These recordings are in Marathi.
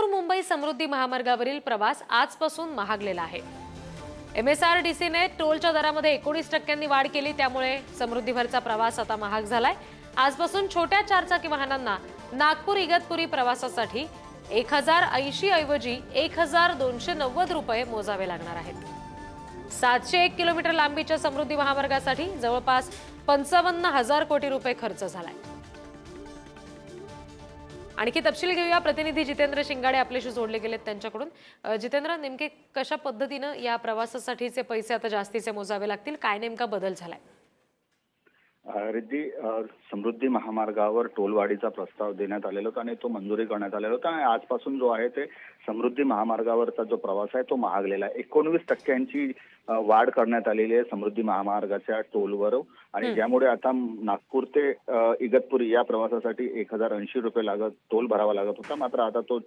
नागपूर मुंबई समृद्धी महामार्गावरील प्रवास आजपासून महागलेला आहे. एम एस आर डी सीने टोलच्या दरामध्ये एकोणीस टक्क्यांनी वाढ केली त्यामुळे समृद्धीवरचा प्रवास आता महाग झालाय. आजपासून छोट्या चारचाकी वाहनांना नागपूर इगतपुरी प्रवासासाठी एक हजार ऐंशी ऐवजी एक हजार दोनशे नव्वद रुपये मोजावे लागणार आहेत. सातशे एक किलोमीटर लांबीच्या समृद्धी महामार्गासाठी जवळपास पंचावन्न हजार कोटी रुपये खर्च झालाय. आणखी तपशील घेऊया. प्रतिनिधी जितेंद्र शिंगाडे आपल्याशी जोडले गेलेत त्यांच्याकडून. जितेंद्र नेमके कशा पद्धतीनं या प्रवासासाठीचे पैसे आता जास्तीचे मोजावे लागतील? काय नेमका बदल झालाय? अ, समृद्धी महामार्गावर टोलवाढीचा प्रस्ताव देण्यात आलेला होता आणि तो मंजुरी करण्यात आलेला होता. आणि आजपासून जो आहे ते समृद्धी महामार्गावरचा जो प्रवास आहे तो महागलेला आहे. एकोणवीस टक्क्यांची वाढ करण्यात आलेली आहे समृद्धी महामार्गाच्या टोलवर. आणि ज्यामुळे आता नागपूर ते इगतपुरी या प्रवासासाठी एक हजार ऐंशी रुपये लागत टोल भरावा लागत होता. मात्र आता तो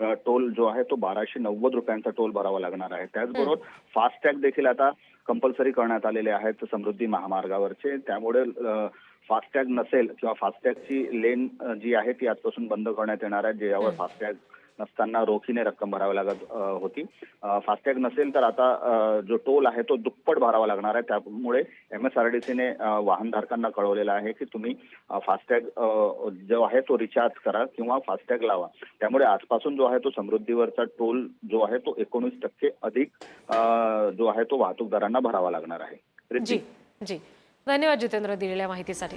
टोल जो आहे तो बाराशे नव्वद रुपयांचा टोल भरावा लागणार आहे. त्याचबरोबर फास्टॅग देखील आता कंपल्सरी करण्यात आलेले आहेत समृद्धी महामार्गावरचे. त्यामुळे फास्टॅग नसेल किंवा फास्टॅगची लेन जी आहे ती आजपासून बंद करण्यात येणार आहे. ज्यावर फास्टॅग नसताना रोखीने रक्कम भरावी लागत होती. फास्टॅग नसेल तर आता जो टोल आहे तो दुप्पट भरावा लागणार आहे. त्यामुळे एम एस आर डी सीने वाहनधारकांना कळवलेलं आहे की तुम्ही फास्टॅग जो आहे तो रिचार्ज करा किंवा फास्टॅग लावा. त्यामुळे आजपासून जो आहे तो समृद्धीवरचा टोल जो आहे तो एकोणीस टक्के अधिक जो आहे तो वाहतूकदारांना भरावा लागणार आहे. जी जी. धन्यवाद जितेंद्र दिलेल्या माहितीसाठी.